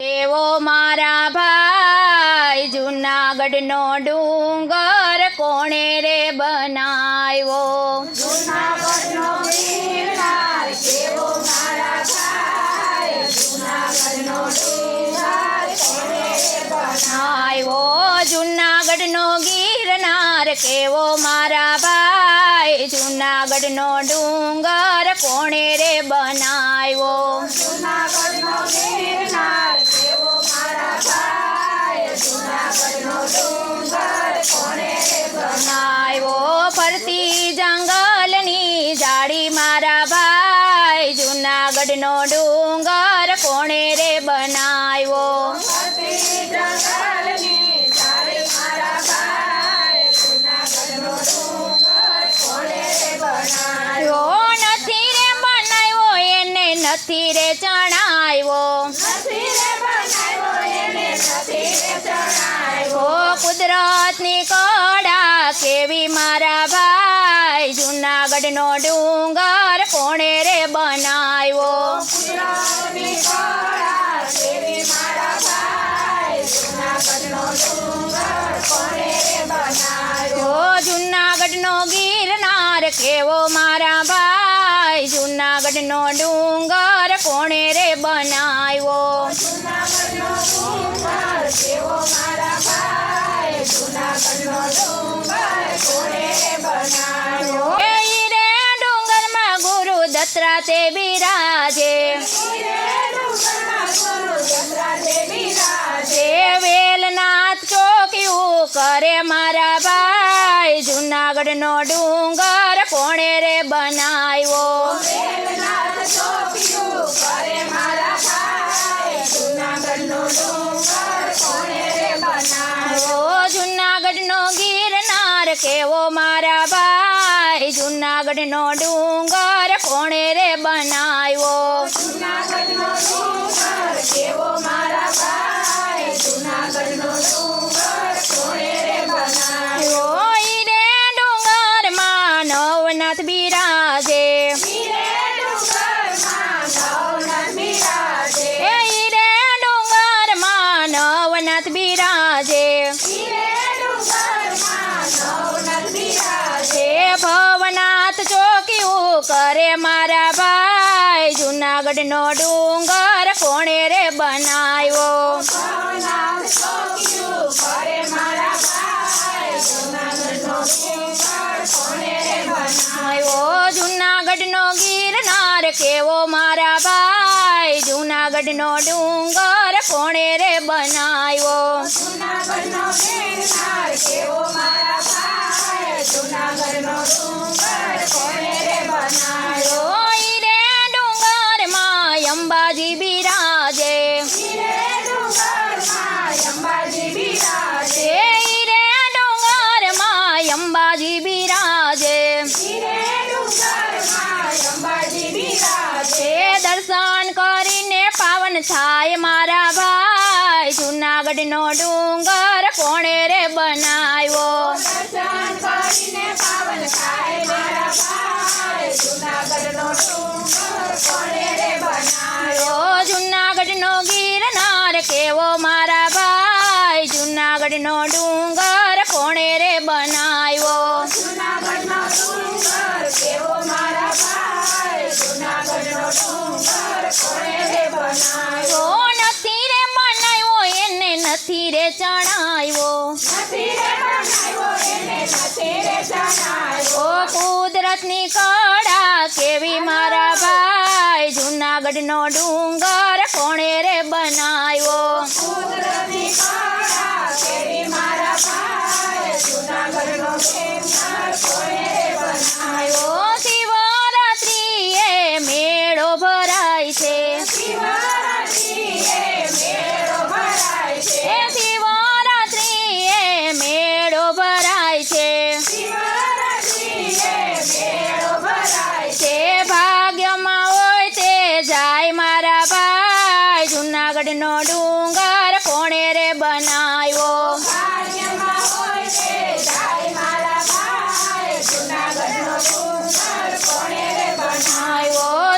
એવો મારા ભાઈ જુનાગઢનો ડુંગર કોણે રે બનાવ્યો જુનાગઢનો ડુંગર કોણે રે બનાવ્યો? બનાવ્યો? ફરતી જંગલની જાડી મારા ભાઈ જુનાગઢનો ડુંગર કુદરતની કડા કેવી મારા ભાઈ? જુનાગઢનો ડુંગર કોણે રે બનાવ્યો? જુનાગઢનો ગિરનાર કેવો મારા ભાઈ? જુનાગઢનો ડુંગર કોણે રે બનાવ્યો? એ ઈ રે ડુંગરમાં ગુરુ દત્રાતે બિરાજે એ વેલનાથ ચોક્યું કરે મારા ભાઈ જુનાગઢનો ડુંગર કોણે રે બનાવ્યો જુનાગઢનો ડુંગર મારા ભાઈ જુનાગઢનો ડુંગર કોણે રે બનાવ્યો? જુનાગઢનો ગિરનાર કેવો મારા ભાઈ? જુનાગઢનો ડુંગર કોણે રે બનાવ્યો? આવ્યો થાય મારા ભાઈ જુનાગઢનો ડુંગર કોણે રે બનાવ્યો એને ચણાયો ઓ કુદરતની કડા કેવી મારા ભાઈ? જુનાગઢનો ડુંગર કોણે રે બનાવ્યો? આવ્યો કાગળનો ડુંગર કોણે રે બનાવ્યો?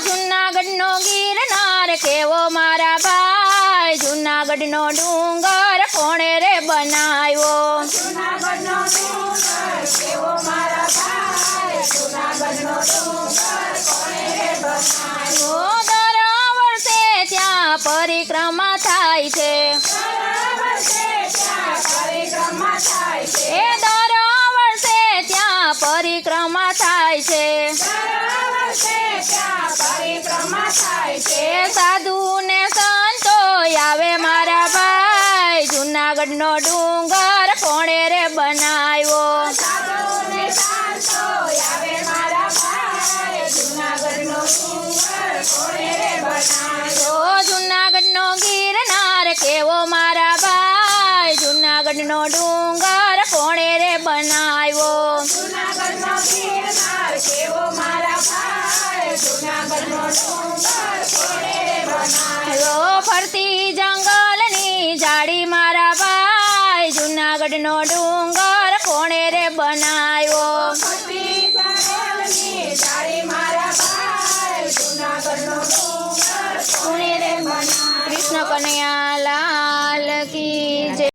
જુનાગઢનો ગિરનાર કેવો મારા ભાઈ? જુનાગઢનો ડુંગર ત્યાં પરિક્રમા સાધુ ને સંતો આવે મારા ભાઈ. જુનાગઢ નો ડુંગર કોણે રે બનાય આવ્યો ફરતી જંગલની જાડી મારા ભાઈ. જુનાગઢનો ડુંગર કોણે રે બનાવ્યો? કૃષ્ણ કન્યા